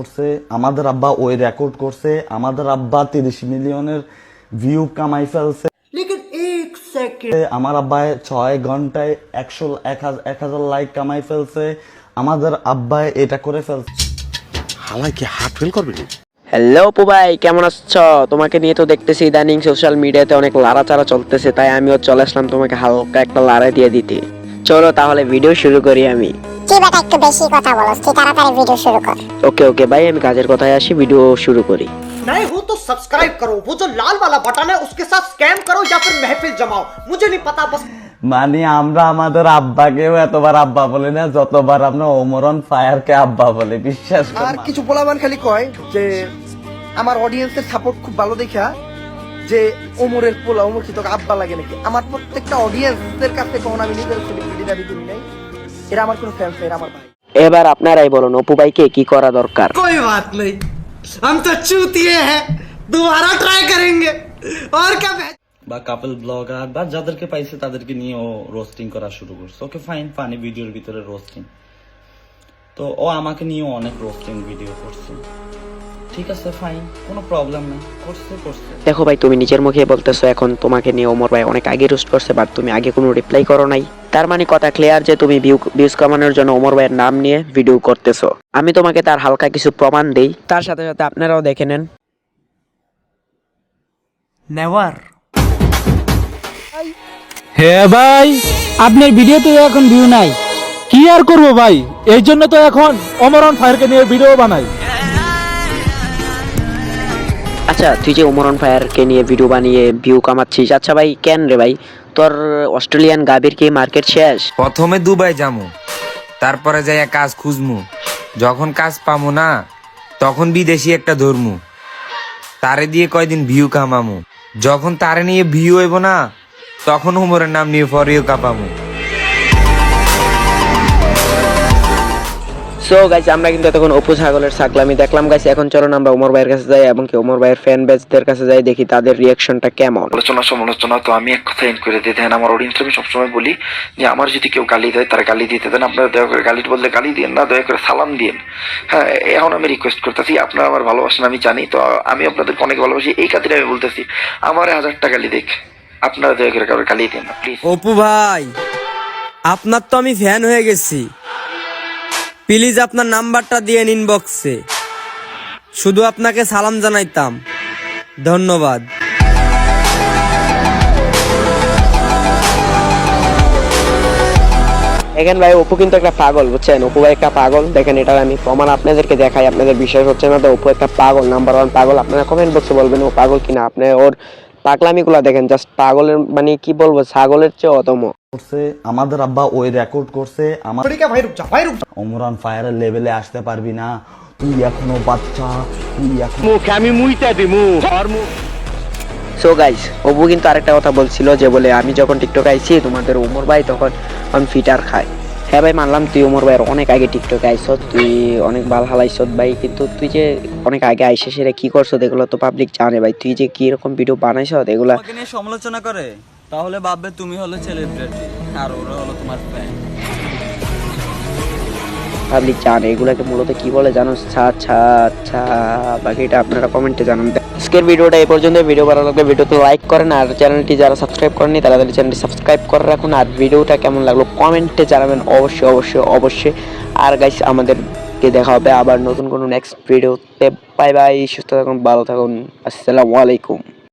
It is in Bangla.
করছে আমাদের আব্বা ওই রেকর্ড করছে আমাদের আব্বা তিরিশ মিলিয়নের ভিউ কামাই ফেলছে। আমার আব্বায় ছয় ঘন্টায় একশো এক হাজার লাইক কামাই ফেলছে আমাদের আব্বায় এটা করে ফেলছে। হালাই কি হার্ট ফেল করবে হ্যালো অপু ভাই কেমন আছো? তোমাকে নিয়ে তো দেখতেছি ইদানিং সোশ্যাল মিডিয়াতে অনেক লাড়াচাড়া চলতেছে তাই আমিও চলে আসলাম তোমাকে হালকা একটা লড়াই দিয়ে দিতে। চলো তাহলে ভিডিও শুরু করি আমি। তুই বেটা একটু বেশি কথা বলস তুই তাড়াতাড়ি ভিডিও শুরু কর ওকে ওকে ভাই আমি কাজের কথায় আসি ভিডিও শুরু করি नए हो तो सब्सक्राइब करो वो जो लाल वाला बटन है उसके साथ स्कैम करो या फिर महफिल जमाओ मुझे नहीं पता बस মানে আমরা আমাদের আব্বাকেও এতবার আব্বা বলি না যতবার আমরা ওমরন ফায়ারকে আব্বা বলি বিশ্বাস আর কর কিছু পোলাবান খালি কয় যে আমার অডিয়েন্সের সাপোর্ট খুব ভালো দেখা যে ওমরের পোলা ওমর কি তোকে আব্বা লাগে নাকি আমার প্রত্যেকটা অডিয়েন্সের কাছে কখন আমি নিজের সেলিব্রিটি দাবি করি নাই এরা আমার কোনো ফ্যান এরা আমার ভাই এবার আপনারাই বলুন অপু ভাইকে কি করা দরকার कोई बात नहीं हम तो चूतिए हैं दोबारा ट्राई करेंगे और क्या বা কাপল ব্লগার বা যাদেরকে পাইছে তাদেরকে নিয়ে ও রোস্টিং করা শুরু করছে ওকে ফাইন ফানি ভিডিওর ভিতরে রোস্টিং তো ও আমাকে নিয়েও অনেক রোস্টিং ভিডিও করছে ঠিক আছে ফাইন কোনো প্রবলেম নেই করছে করছে দেখো ভাই তুমি নিজের মুখে বলতেছো এখন তোমাকে নিয়ে ওমর ভাই অনেক আগে রোস্ট করছে বাট তুমি আগে কোনো রিপ্লাই করো নাই তার মানে কথা ক্লিয়ার যে তুমি ভিউজ কমানোর জন্য ওমর ভাইয়ের নাম নিয়ে ভিডিও করতেছো। আমি তোমাকে তার হালকা কিছু প্রমাণ দেই। তার সাথে সাথে আপনারাও দেখে নেন। নেওয়ার। হ্যাঁ ভাই আপনার ভিডিওতে এখন ভিউ নাই। কি আর করব ভাই? এই জন্য তো এখন অমরন ফায়ারকে নিয়ে ভিডিও বানাই। আচ্ছা তুই যে ওমরন ফায়ারকে নিয়ে ভিডিও বানিয়ে ভিউ কামাচ্ছিস আচ্ছা ভাই কেন রে ভাই? তোর অস্ট্রেলিয়ান গাবির কি মার্কেট শেষ? প্রথমে দুবাই যামু, তারপরে যাইয়া কাজ খুঁজমু। যখন কাজ পামু না, তখন বিদেশি একটা ধরমু। তারে দিয়ে কয়দিন ভিউ কামামু। যখন তারে নিয়ে ভিউ হইব না, তখন হুমরের নাম নিয়ে ফরিও কাপামু। সো গাইস আমরা কিন্তু তখন অপু ছাগলের ছাগলামি দেখলাম। গাইস এখন চলুন আমরা ওমর ভাইয়ের কাছে যাই এবং কি ওমর ভাইয়ের ফ্যান বেজদের কাছে যাই দেখি তাদের রিয়াকশনটা কেমন। আলোচনা সমালোচনা তো আমি এক কথা এন্ড করে দিই দেন। আমার অডিয়েন্স আমি সবসময় বলি যে আমার যদি কেউ গালি দেয় তারা গালি দিতে দেন। আপনারা দয়া করে গালির বললে গালি দিন না দয়া করে সালাম দিন হ্যাঁ এখন আমি রিকোয়েস্ট করতেছি আপনারা আমার ভালোবাসেন আমি জানি। তো আমি আপনাদেরকে অনেক ভালোবাসি এই খাতিরে আমি বলতেছি আমার হাজারটা গালি দেখ আপনারা দয়া করে কারোর গালি দিন না প্লিজ অপু ভাই আপনার তো আমি ফ্যান হয়ে গেছি। প্লিজ আপনার নাম্বারটা দিয়ে ইনবক্সে শুধু আপনাকে সালাম জানাইতাম। ধন্যবাদ। দেখেন ভাই, অপু কিন্তু একটা পাগল, বুঝছেন? অপু ভাই একটা পাগল। দেখেন এটা আমি প্রমাণ আপনাদেরকে দেখাই, আপনাদের বিশ্বাস হচ্ছে না তো অপু একটা পাগল নাম্বার ওয়ান পাগল। আপনারা কমেন্ট বক্সে বলবেন ও পাগল কিনা। আপনি ওর পাগলামিগুলো দেখেন জাস্ট পাগলের মানে কি বলব, ছাগলের চেয়ে অতম করছে আমাদের আব্বা ওই রেকর্ড করছে আমার ভাই ভাই অমরান ফায়ারের লেভেলে আসতে পারবি না। তুই এখনও বাচ্চা তুই আমি মুইতা দিমু। সো গাইস কিন্তু আরেকটা কথা বলছিল যে বলে আমি যখন টিকটক আইছি তোমাদের উমর ভাই তখন আমি ফিটার খাই। হ্যাঁ ভাই মানলাম তুই উমর ভাইয়ের অনেক আগে টিকটকে আইস তুই অনেক ভালো হালাইস ভাই কিন্তু তুই যে অনেক আগে আইসে সেটা কি করছ এগুলো তো পাবলিক জানে ভাই। তুই যে কি রকম ভিডিও বানাইছ এগুলো সমালোচনা করে? তাহলে ভাববে তুমি হলো সেলিব্রিটি আর ওরা হলো তোমার ফ্যান পাবলিক জানে, এগুলাকে মূলত কি বলে জানো? ছা ছা ছা বাকিটা আপনারা কমেন্টে জানান। আজকের ভিডিওটা এই পর্যন্ত ভিডিও ভালো লাগলে ভিডিওতে লাইক করেন, আর চ্যানেলটি যারা সাবস্ক্রাইব করেনি তারা তাদের চ্যানেলটি সাবস্ক্রাইব করে রাখুন, আর ভিডিওটা কেমন লাগল কমেন্টে জানাবেন। অবশ্যই অবশ্যই অবশ্যই। আর গাইস আমাদেরকে দেখা হবে আবার নতুন কোনো নেক্সট ভিডিওতে। বাই বাই সুস্থ থাকুন, ভালো থাকুন। আসসালামু আলাইকুম।